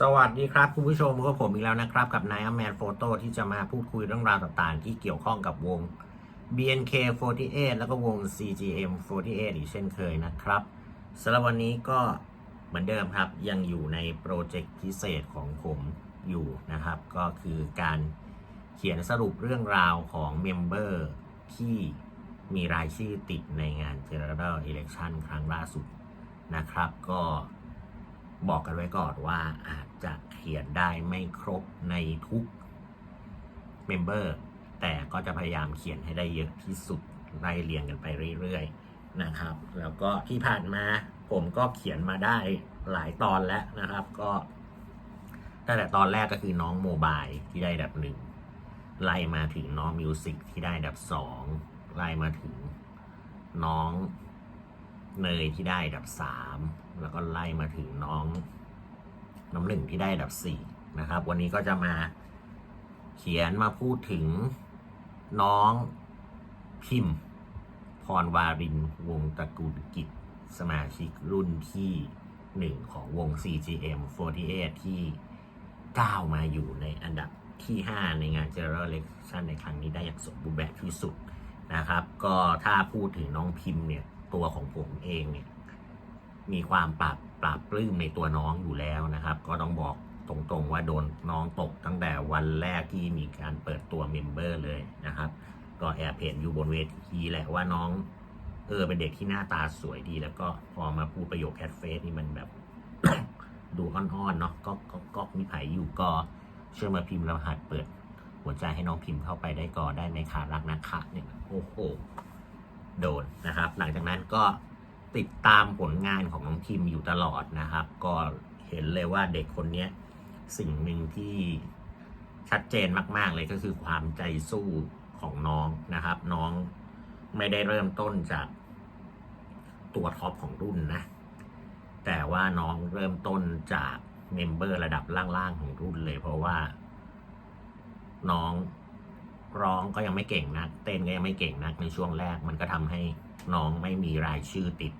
สวัสดีครับ คุณผู้ชมก็ผมอีกแล้วนะครับ กับนายแมนโฟโต้ที่จะมาพูดคุยเรื่องราวต่างๆ ที่เกี่ยวข้องกับวง BNK48 แล้วก็วง CGM48 อีกเช่นเคยนะครับสำหรับวันนี้ก็เหมือนเดิมครับ ยังอยู่ในโปรเจกต์พิเศษของผมอยู่นะครับ ก็คือการเขียนสรุปเรื่องราวของเมมเบอร์ที่มีรายชื่อติดในงาน General Election ครั้งล่าสุดนะครับ ก็ บอกกันไว้ก่อนว่าอาจจะเขียนได้ไม่ครบในทุกเมมเบอร์แต่ก็จะพยายามเขียนให้ได้เยอะที่สุดไล่เรียงกันไปเรื่อยๆนะครับ แล้วก็ที่ผ่านมาผมก็เขียนมาได้หลายตอนแล้วนะครับ ก็ตั้งแต่ตอนแรกก็คือน้องโมบายที่ได้ดับหนึ่งไล่มาถึงน้องมิวสิกที่ได้ดับสองไล่มาถึงน้อง เนยที่ได้ดับสามแล้วก็ไล่มาถึงน้อง น้ำหนึ่งที่ได้ดับสี่นะครับ วันนี้ก็จะมาเขียนมาพูดถึงน้องพิมพ์ พรวารินวงตระกูลกิจ สมาชิกรุ่นที่หนึ่งของวง CGM 48 ที่ก้าวมาอยู่ในอันดับที่ 5 ในงาน General Election ในครั้งนี้ได้อย่างสมบูรณ์แบบที่สุดนะครับ ก็ถ้าพูดถึงน้องพิมพ์เนี่ย ตัวของผมเองเนี่ยมีความปรับปรับปลื้มในตัวน้องอยู่แล้วนะครับ ก็ต้องบอกตรงๆว่าโดนน้องตกตั้งแต่วันแรกที่มีการเปิดตัวเมมเบอร์เลยนะครับ ก็แอบเห็นอยู่บนเวทีแหละว่าน้องเออเป็นเด็กที่หน้าตาสวยดี แล้วก็พอมาพูดประโยคแคทเฟสนี่มันแบบ ดูอ่อนๆเนาะก็ก็ก็มีไผ่อยู่ก็ช่วยมาพิมพ์รหัสเปิด หัวใจให้น้องพิมพ์เข้าไปได้ก่อนได้ไหมคะรักนะคะเนี่ยโอ้โห โดนนะครับ หลังจากนั้นก็ติดตามผลงานของน้องพิมอยู่ตลอดนะครับ ก็เห็นเลยว่าเด็กคนนี้สิ่งหนึ่งที่ชัดเจนมาก ๆ เลยก็คือความใจสู้ของน้องนะครับ น้องไม่ได้เริ่มต้นจากตัวท็อปของรุ่นนะ แต่ว่าน้องเริ่มต้นจากเมมเบอร์ระดับล่าง ๆ ของรุ่นเลย เพราะว่าน้อง ร้องก็ยังไม่เก่งนัก เต้นก็ยังไม่เก่งนักในช่วงแรก มันก็ทำให้น้องไม่มีรายชื่อติด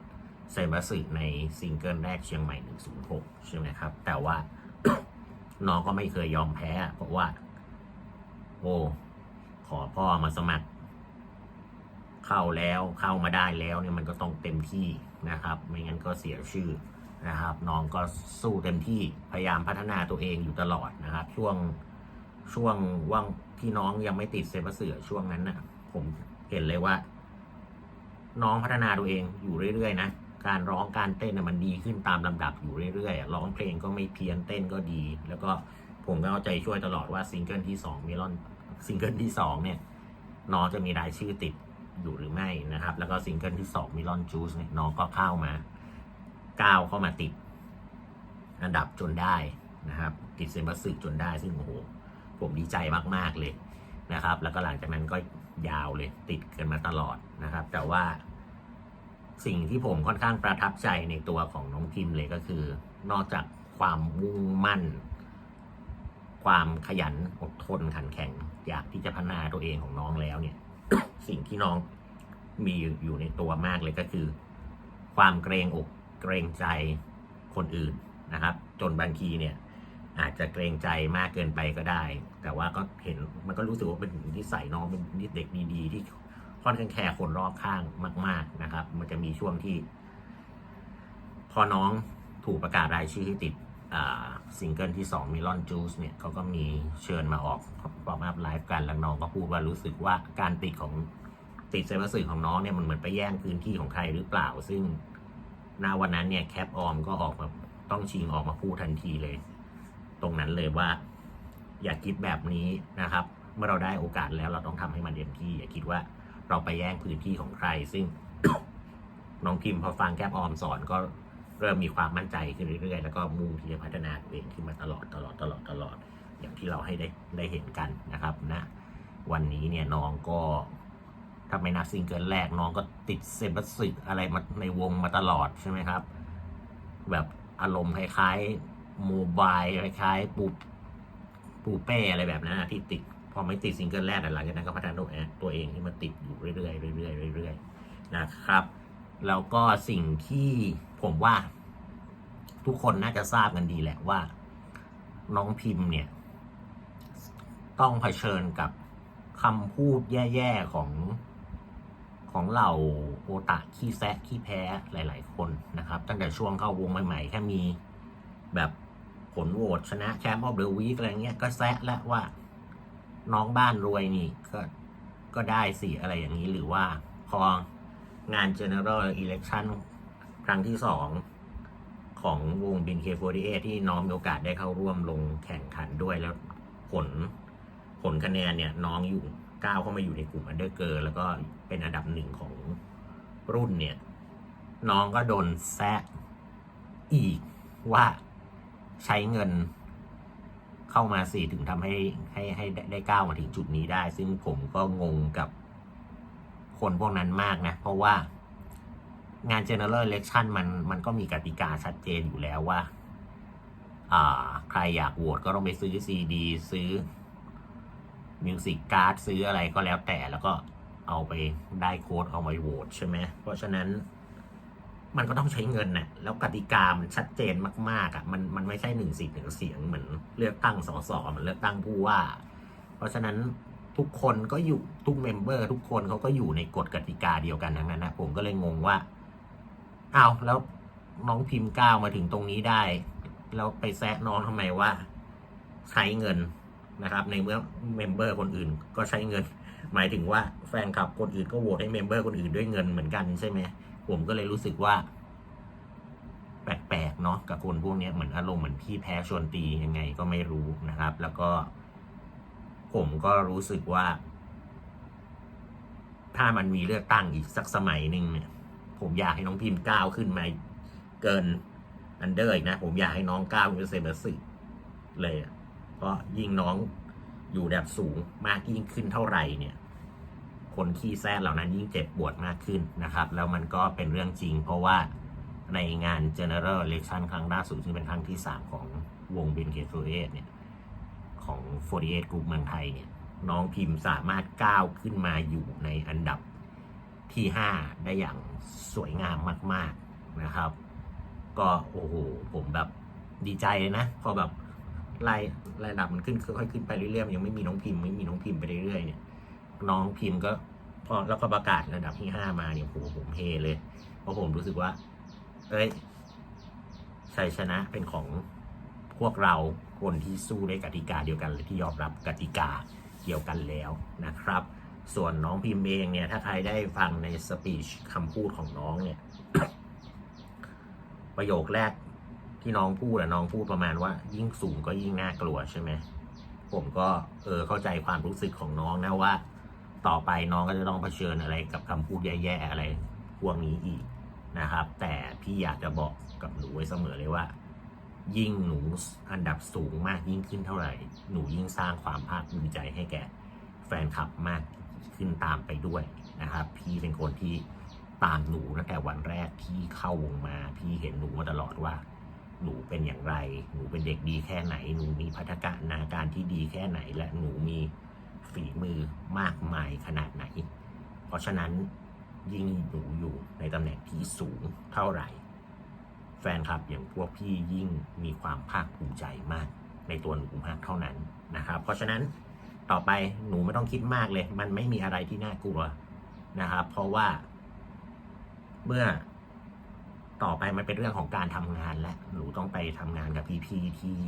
เซบัสึในซิงเกิลแรกเชียงใหม่ 106 ใช่ไหมครับ แต่ว่าน้องก็ไม่เคยยอมแพ้ เพราะว่า โอ้ขอพ่อมาสมัคร เข้าแล้วเข้ามาได้แล้วเนี่ยมันก็ต้องเต็มที่นะครับ ไม่งั้นก็เสียชื่อนะครับ น้องก็สู้เต็มที่พยายามพัฒนาตัวเองอยู่ตลอดนะครับ ช่วง ช่วงว่างที่น้องยังไม่ติดเซฟเสือช่วงนั้นน่ะ ผมเห็นเลยว่า น้องพัฒนาตัวเองอยู่เรื่อยๆนะการร้องการเต้นมันดีขึ้นตามลำดับอยู่เรื่อยๆร้องเพลงก็ไม่เพี้ยนเต้นก็ดี แล้วก็ผมก็เอาใจช่วยตลอดว่าซิงเกิลที่สองมิลอนซิงเกิลที่สองเนี่ยน้องจะมีรายชื่อติดอยู่หรือไม่นะครับ แล้วก็ซิงเกิลที่สองมิลอนจูสเนี่ยน้องก็เข้ามาก้าวเข้ามาติดอันดับจนได้นะครับ ติดเซมบัสสึจนได้ซึ่งโอ้โห ผมดีใจมากๆเลยนะครับ แล้วก็หลังจากนั้นก็ยาวเลยติดกันมาตลอดนะครับ แต่ว่าสิ่งที่ผมค่อนข้างประทับใจในตัวของน้องพิมพ์เลยก็คือ นอกจากความมุ่งมั่น ความขยันอดทนขันแข็ง อยากที่จะพัฒนาตัวเองของน้องแล้วเนี่ย สิ่งที่น้องมีอยู่ในตัวมากเลยก็คือ ความเกรงอกเกรงใจคนอื่นนะครับ จนบางทีเนี่ย อาจจะเกรงใจมากเกินไปก็ได้ แต่ว่าก็เห็นมันก็รู้สึกว่าเป็นนิสัยน้องเป็นนิสเด็กดีๆที่ค่อนข้างแคร์คนรอบข้างมาก ๆนะครับ มันจะมีช่วงที่ พอน้องถูกประกาศรายชื่อที่ติดซิงเกิลที่2มิลอนจูสเนี่ยเขาก็มีเชิญมาออกปอมอัพไลฟ์กัน แล้วน้องก็พูดว่ารู้สึกว่าการติดของติดเซฟสื่อของน้องเนี่ยมันเหมือนไปแย่งพื้นที่ของใครหรือเปล่า ซึ่งณวันนั้นเนี่ยแคปออมก็ออกมาต้องชิงออกมาพูดทันทีเลย ตรงนั้นเลยว่า อย่าคิดแบบนี้นะครับ เมื่อเราได้โอกาสแล้วเราต้องทำให้มันเต็มที่ อย่าคิดว่าเราไปแย่งพื้นที่ของใคร ซึ่งน้องพิมพอฟังแคปออมสอนก็เริ่มมีความมั่นใจขึ้นเรื่อยๆ แล้วก็มุ่งที่จะพัฒนาตัวเองขึ้นมาตลอดตลอดตลอดตลอด อย่างที่เราให้ได้ได้เห็นกันนะครับนะวันนี้เนี่ยน้องก็ถ้าไม่นับซิงเกิลแรกน้องก็ติดเซบัสสึอะไรมาในวงมาตลอดใช่ไหมครับ แบบอารมณ์คล้ายๆ โมบายคล้ายๆปูปูเป้อะไรแบบนั้นนะที่ติด พอไม่ติดซิงเกิลแรกแต่หลังจากนั้นก็พัฒนาตัวเองตัวเองที่มาติดอยู่เรื่อยๆเรื่อยๆเรื่อยๆนะครับ แล้วก็สิ่งที่ผมว่า ทุกคนน่าจะทราบกันดีแหละว่า น้องพิมพ์เนี่ย ต้องเผชิญกับคำพูดแย่ๆของของเหล่าโอตะขี้แซะขี้แพ้หลาย ๆ คนนะครับ ตั้งแต่ช่วงเข้าวงใหม่ ๆ แค่มีแบบ ผลโหวตชนะแชมป์ออฟเดอะวีคอะไรเงี้ยก็แซะแล้วว่าน้องบ้านรวยนี่ก็ก็ได้สิอะไรอย่างนี้หรือว่าพองาน general election ครั้งที่สองของวง BNK48 ที่น้องมีโอกาสได้เข้าร่วมลงแข่งขันด้วยแล้วผลผลคะแนนเนี่ยน้องอยู่ก้าวเข้ามาอยู่ในกลุ่มอันเดอร์เกิร์แล้วก็เป็นอันดับหนึ่งของรุ่นเนี่ย น้องก็โดนแซะอีกว่า ใช้เงินเข้ามาสิถึงทำให้ให้ให้ได้ก้าวมาถึงจุดนี้ได้ ซึ่งผมก็งงกับคนพวกนั้นมากนะ เพราะว่างาน general election มันมันก็มีกติกาชัดเจนอยู่แล้วว่าอ่าใครอยากโหวตก็ต้องไปซื้อซีดี ซื้อมิวสิกการ์ดซื้ออะไรก็แล้วแต่แล้วก็เอาไปได้โค้ดเอาไปโหวตใช่ไหมเพราะฉะนั้น มันก็ต้องใช้เงินน่ะแล้วกติกามันชัดเจนมากๆอะมันมันไม่ใช่หนึ่งสิทธิ์หนึ่งเสียงเหมือนเลือกตั้งสสเหมือนเลือกตั้งผู้ว่า เพราะฉะนั้นทุกคนก็อยู่ทุกเมมเบอร์ ทุกคนเขาก็อยู่ในกฎกติกาเดียวกันทั้งนั้นนะผมก็เลยงงว่าอ้าวแล้วน้องพิมพ์ก้าวมาถึงตรงนี้ได้ แล้วไปแซะน้องทำไมว่า ใช้เงินนะครับ ในเมื่อเมมเบอร์คนอื่นก็ใช้เงิน หมายถึงว่าแฟนคลับคนอื่นก็โหวตให้เมมเบอร์คนอื่นด้วยเงินเหมือนกันใช่ไหม ผมก็เลยรู้สึกว่า แปลกๆเนาะกับคนพวกนี้เหมือนอารมณ์เหมือนพี่แพ้ชวนตียังไงก็ไม่รู้นะครับ แล้วก็ ผมก็รู้สึกว่า ถ้ามันมีเลือกตั้งอีกสักสมัยหนึ่งเนี่ย ผมอยากให้น้องพิมพ์ก้าวขึ้นมาเกินอันเดอร์อีกนะ ผมอยากให้น้องก้าวเป็นเซนเบอร์สิเลยเพราะยิ่งน้องอยู่แบบสูงมากยิ่งขึ้นเท่าไหร่เนี่ย คนขี้แซดเหล่านั้นยิ่งเจ็บปวดมากขึ้นนะครับ แล้วมันก็เป็นเรื่องจริง เพราะว่าในงาน general election ครั้งล่าสุดซึ่งเป็นครั้งที่ 3 ของวง BNK48 เอเนี่ยของ 48 Group เมืองไทยเนี่ยน้องพิมพ์สามารถก้าวขึ้นมาอยู่ในอันดับที่ 5 ได้อย่างสวยงามมาก ๆนะครับ ก็โอ้โหผมแบบดีใจเลยนะพอแบบไล่ระดับมันขึ้นค่อยๆขึ้นไปเรื่อยๆยังไม่มีน้องพิมพ์ไม่มีน้องพิมพ์ไปเรื่อยๆเนี่ย น้องพิมพ์ก็พอแล้วก็ประกาศระดับที่ห้ามาเนี่ยโหผมเฮเลย เพราะผมรู้สึกว่า เอ้ยชัยชนะเป็นของพวกเราคนที่สู้ในกติกาเดียวกันหรือที่ยอมรับกติกาเดียวกันแล้วนะครับ ส่วนน้องพิมพ์เองเนี่ย ถ้าใครได้ฟังในสปีชคำพูดของน้องเนี่ย ประโยคแรกที่น้องพูดอะน้องพูดประมาณว่า ยิ่งสูงก็ยิ่งน่ากลัวใช่ไหมผมก็เออเข้าใจความรู้สึกของน้องนะว่า ต่อไปน้องก็จะต้องเผชิญอะไรกับคำพูดแย่ๆอะไรพวกนี้อีกนะครับ แต่พี่อยากจะบอกกับหนูไว้เสมอเลยว่า ยิ่งหนูอันดับสูงมากยิ่งขึ้นเท่าไหร่ หนูยิ่งสร้างความภาคภูมิใจให้แก่แฟนคลับมากขึ้นตามไปด้วยนะครับ พี่เป็นคนที่ตามหนูตั้งแต่วันแรกที่เข้าวงมา พี่เห็นหนูมาตลอดว่า หนูเป็นอย่างไร หนูเป็นเด็กดีแค่ไหน หนูมีพัฒนาการที่ดีแค่ไหน และหนูมี ฝีมือมากมายขนาดไหน เพราะฉะนั้นยิ่งหนูอยู่ในตำแหน่งที่สูงเท่าไหร่ แฟนคลับอย่างพวกพี่ยิ่งมีความภาคภูมิใจมากในตัวหนูมากเท่านั้นนะครับ เพราะฉะนั้นต่อไปหนูไม่ต้องคิดมากเลย มันไม่มีอะไรที่น่ากลัวนะครับ เพราะว่า เมื่อต่อไปมันเป็นเรื่องของการทำงานและหนูต้องไปทำงานกับพี่ๆที่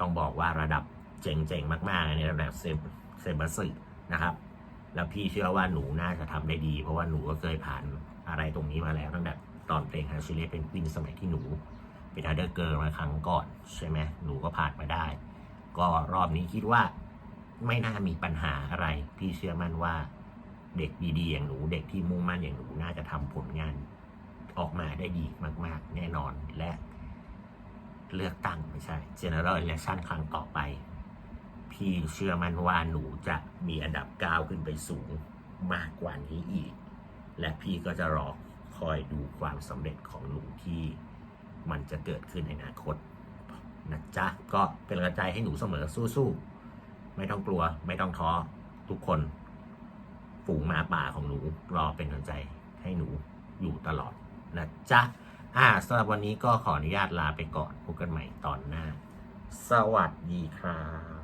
ต้องบอกว่าระดับ เจ๋งๆมากๆในระดับเซมเซมบัสึนะครับ แล้วพี่เชื่อว่าหนูน่าจะทำได้ดี เพราะว่าหนูก็เคยผ่านอะไรตรงนี้มาแล้วตั้งแต่ตอนเพลงฮาชิเลเป็นวินสมัยที่หนูเป็นอัเดอร์เกิร์ลมาครั้งก่อนใช่ไหมหนูก็ผ่านมาได้ ก็รอบนี้คิดว่าไม่น่ามีปัญหาอะไร พี่เชื่อมั่นว่าเด็กดีๆอย่างหนูเด็กที่มุ่งมั่นอย่างหนูน่าจะทำผลงานออกมาได้ดีมาก ๆ แน่นอนและเลือกตั้งไม่ใช่ general election ครั้งต่อไป พี่เชื่อมั่นว่าหนูจะมีอันดับก้าวขึ้นไปสูงมากกว่านี้อีก และพี่ก็จะรอคอยดูความสำเร็จของหนูที่มันจะเกิดขึ้นในอนาคตนะจ๊ะก็เป็นกำลังใจให้หนูเสมอสู้ๆไม่ต้องกลัว ไม่ต้องท้อทุกคนฝูงหมาป่าของหนูรอเป็นกำลังใจให้หนูอยู่ตลอดนะจ๊ะอ่าสำหรับวันนี้ก็ขออนุญาตลาไปก่อนพบกันใหม่ตอนหน้า สวัสดีครับ